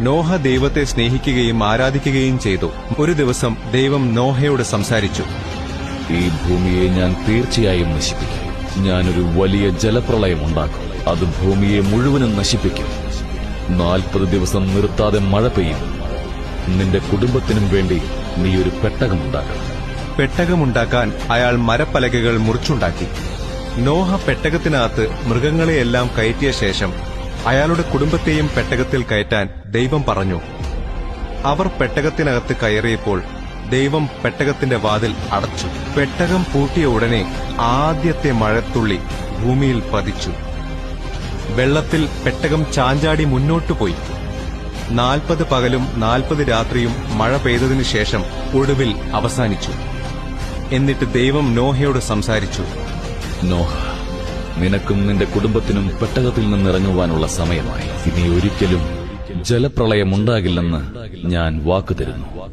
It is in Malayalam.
നോഹ ദൈവത്തെ സ്നേഹിക്കുകയും ആരാധിക്കുകയും ചെയ്തു. ഒരു ദിവസം ദൈവം നോഹയോട് സംസാരിച്ചു. ഈ ഭൂമിയെ ഞാൻ തീർച്ചയായും നശിപ്പിക്കും. ഞാനൊരു വലിയ ജലപ്രളയം ഉണ്ടാക്കും. അത് ഭൂമിയെ മുഴുവനും നശിപ്പിക്കും. നാൽപ്പത് ദിവസം നിർത്താതെ മഴ പെയ്യും. നിന്റെ കുടുംബത്തിനും വേണ്ടി നീ ഒരു പെട്ടകമുണ്ടാക്കണം പെട്ടകമുണ്ടാക്കാൻ അയാൾ മരപ്പലകകൾ മുറിച്ചുണ്ടാക്കി. നോഹ പെട്ടകത്തിനകത്ത് മൃഗങ്ങളെയെല്ലാം കയറ്റിയ ശേഷം അയാളുടെ കുടുംബത്തെയും പെട്ടകത്തിൽ കയറ്റാൻ ദൈവം പറഞ്ഞു. അവർ പെട്ടകത്തിനകത്ത് കയറിയപ്പോൾ ദൈവം പെട്ടകത്തിന്റെ വാതിൽ അടച്ചു. പെട്ടകം പൂട്ടിയ ഉടനെ ആദ്യത്തെ മഴത്തുള്ളി ഭൂമിയിൽ പതിച്ചു. വെള്ളത്തിൽ പെട്ടകം ചാഞ്ചാടി മുന്നോട്ടു പോയി. നാൽപ്പത് പകലും നാൽപ്പത് രാത്രിയും മഴ പെയ്തതിനു ശേഷം ഒടുവിൽ അവസാനിച്ചു. എന്നിട്ട് ദൈവം നോഹയോട് സംസാരിച്ചു. നോഹ നിനക്കും നിന്റെ കുടുംബത്തിനും പെട്ടകത്തിൽ നിന്നിറങ്ങുവാനുള്ള സമയമായി. ഇനി ഒരിക്കലും ജലപ്രളയമുണ്ടാകില്ലെന്ന് ഞാൻ വാക്കു തരുന്നു.